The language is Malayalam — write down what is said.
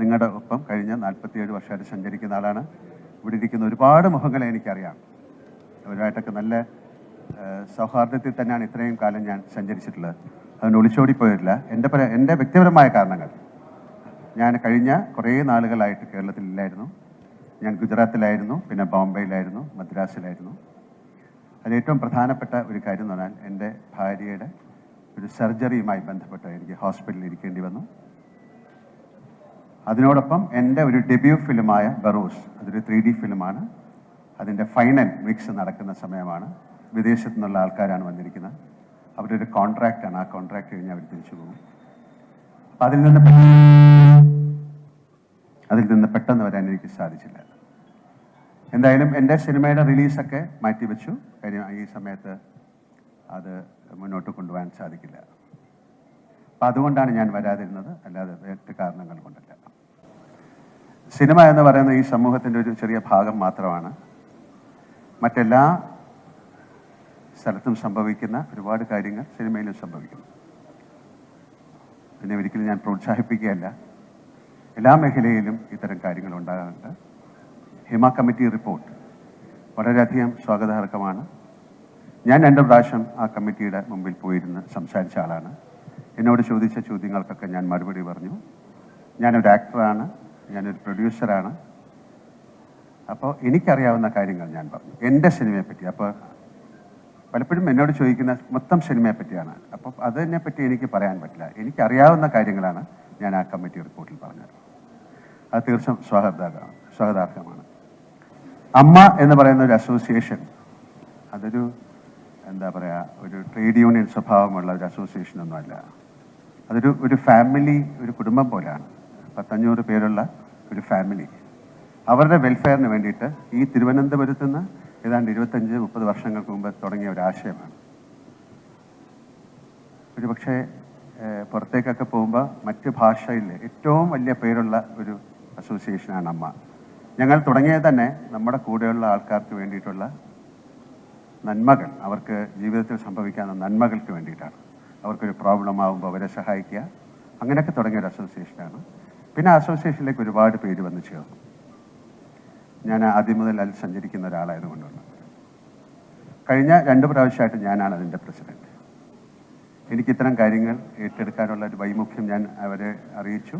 നിങ്ങളുടെ ഒപ്പം കഴിഞ്ഞ നാൽപ്പത്തിയേഴ് വർഷമായിട്ട് സഞ്ചരിക്കുന്ന ആളാണ്. ഇവിടെ ഇരിക്കുന്ന ഒരുപാട് മുഖങ്ങളെ എനിക്കറിയാം. അവരുമായിട്ടൊക്കെ നല്ല സൗഹാർദ്ദത്തിൽ തന്നെയാണ് ഇത്രയും കാലം ഞാൻ സഞ്ചരിച്ചിട്ടുള്ളത്. അതുകൊണ്ട് ഒളിച്ചോടി പോയിട്ടില്ല എന്റെ പല എന്റെ വ്യക്തിപരമായ കാരണങ്ങൾ. ഞാൻ കഴിഞ്ഞ കുറേ നാളുകളായിട്ട് കേരളത്തിലില്ലായിരുന്നു. ഞാൻ ഗുജറാത്തിലായിരുന്നു പിന്നെ ബോംബെയിലായിരുന്നു മദ്രാസിലായിരുന്നു. അതിലേറ്റവും പ്രധാനപ്പെട്ട ഒരു കാര്യം എന്ന് പറഞ്ഞാൽ എന്റെ ഭാര്യയുടെ ഒരു സർജറിയുമായി ബന്ധപ്പെട്ട് എനിക്ക് ഹോസ്പിറ്റലിൽ ഇരിക്കേണ്ടി വന്നു. അതിനോടൊപ്പം എന്റെ ഒരു ഡെബ്യൂ ഫിലിമായ ബറൂസ് അതൊരു ത്രീ ഡി ഫിലിമാണ് അതിന്റെ ഫൈനൽ മിക്സ് നടക്കുന്ന സമയമാണ്. വിദേശത്തു നിന്നുള്ള ആൾക്കാരാണ് വന്നിരിക്കുന്നത്. അവരുടെ ഒരു കോൺട്രാക്റ്റാണ് ആ കോൺട്രാക്ട് കഴിഞ്ഞ് അവർ തിരിച്ചു പോകും. അപ്പം അതിൽ നിന്ന് അതിൽ നിന്ന് പെട്ടെന്ന് വരാൻ എനിക്ക് സാധിച്ചില്ല. എന്തായാലും എന്റെ സിനിമയുടെ റിലീസൊക്കെ മാറ്റിവെച്ചു. കാര്യം ഈ സമയത്ത് അത് മുന്നോട്ട് കൊണ്ടുപോകാൻ സാധിക്കില്ല. അപ്പം അതുകൊണ്ടാണ് ഞാൻ വരാതിരുന്നത്. അല്ലാതെ വേറെ കാരണങ്ങൾ കൊണ്ടല്ല. സിനിമ എന്ന് പറയുന്ന ഈ സമൂഹത്തിന്റെ ഒരു ചെറിയ ഭാഗം മാത്രമാണ്. മറ്റെല്ലാ സ്ഥലത്തും സംഭവിക്കുന്ന ഒരുപാട് കാര്യങ്ങൾ സിനിമയിലും സംഭവിക്കുന്നു. പിന്നെ ഒരിക്കലും ഞാൻ പ്രോത്സാഹിപ്പിക്കുകയല്ല. എല്ലാ മേഖലയിലും ഇത്തരം കാര്യങ്ങൾ ഉണ്ടാകാറുണ്ട്. ഹിമ കമ്മിറ്റി റിപ്പോർട്ട് വളരെയധികം സ്വാഗതാർഹമാണ്. ഞാൻ രണ്ട് പ്രാവശ്യം ആ കമ്മിറ്റിയുടെ മുമ്പിൽ പോയിരുന്ന് സംസാരിച്ച ആളാണ്. എന്നോട് ചോദിച്ച ചോദ്യങ്ങൾക്കൊക്കെ ഞാൻ മറുപടി പറഞ്ഞു. ഞാനൊരു ആക്ടറാണ് ഞാനൊരു പ്രൊഡ്യൂസറാണ് അപ്പോൾ എനിക്കറിയാവുന്ന കാര്യങ്ങൾ ഞാൻ പറഞ്ഞു. എന്റെ സിനിമയെപ്പറ്റി. അപ്പോൾ പലപ്പോഴും എന്നോട് ചോദിക്കുന്ന മൊത്തം സിനിമയെ പറ്റിയാണ് അപ്പോൾ അതിനെ പറ്റി എനിക്ക് പറയാൻ പറ്റില്ല. എനിക്കറിയാവുന്ന കാര്യങ്ങളാണ് ഞാൻ ആ കമ്മിറ്റി റിപ്പോർട്ടിൽ പറഞ്ഞത്. അത് തീർച്ചയായും സ്വാഗതാർഹമാണ്. സ്വാഗതാർഹമാണ്. അമ്മ എന്ന് പറയുന്ന ഒരു അസോസിയേഷൻ അതൊരു എന്താ പറയുക ഒരു ട്രേഡ് യൂണിയൻ സ്വഭാവമുള്ള ഒരു അസോസിയേഷൻ ഒന്നുമല്ല. അതൊരു ഒരു ഫാമിലി ഒരു കുടുംബം പോലെയാണ്. പത്തഞ്ഞൂറ് പേരുള്ള ഒരു ഫാമിലി അവരുടെ വെൽഫെയറിന് വേണ്ടിയിട്ട് ഈ തിരുവനന്തപുരത്ത് നിന്ന് ഏതാണ്ട് ഇരുപത്തഞ്ച് മുപ്പത് വർഷങ്ങൾക്ക് മുമ്പ് തുടങ്ങിയ ഒരു ആശയമാണ്. ഒരു പക്ഷേ പുറത്തേക്കൊക്കെ പോകുമ്പോൾ മറ്റ് ഭാഷയിൽ ഏറ്റവും വലിയ പേരുള്ള ഒരു അസോസിയേഷനാണ് അമ്മ. ഞങ്ങൾ തുടങ്ങിയത് തന്നെ നമ്മുടെ കൂടെയുള്ള ആൾക്കാർക്ക് വേണ്ടിയിട്ടുള്ള നന്മകൾ. അവർക്ക് ജീവിതത്തിൽ സംഭവിക്കാവുന്ന നന്മകൾക്ക് വേണ്ടിയിട്ടാണ്. അവർക്കൊരു പ്രോബ്ലം ആകുമ്പോൾ അവരെ സഹായിക്കുക. അങ്ങനെയൊക്കെ തുടങ്ങിയ ഒരു അസോസിയേഷനാണ് പിന്നെ അസോസിയേഷനിലേക്ക് ഒരുപാട് പേര് വന്ന് ചേർന്നു. ഞാൻ ആദ്യം മുതൽ അതിൽ സഞ്ചരിക്കുന്ന ഒരാളായതുകൊണ്ടാണ് കഴിഞ്ഞ രണ്ട് പ്രാവശ്യമായിട്ട് ഞാനാണ് അതിന്റെ പ്രസിഡന്റ്. എനിക്ക് ഇത്തരം കാര്യങ്ങൾ ഏറ്റെടുക്കാനുള്ള ഒരു വൈമുഖ്യം ഞാൻ അവരെ അറിയിച്ചു.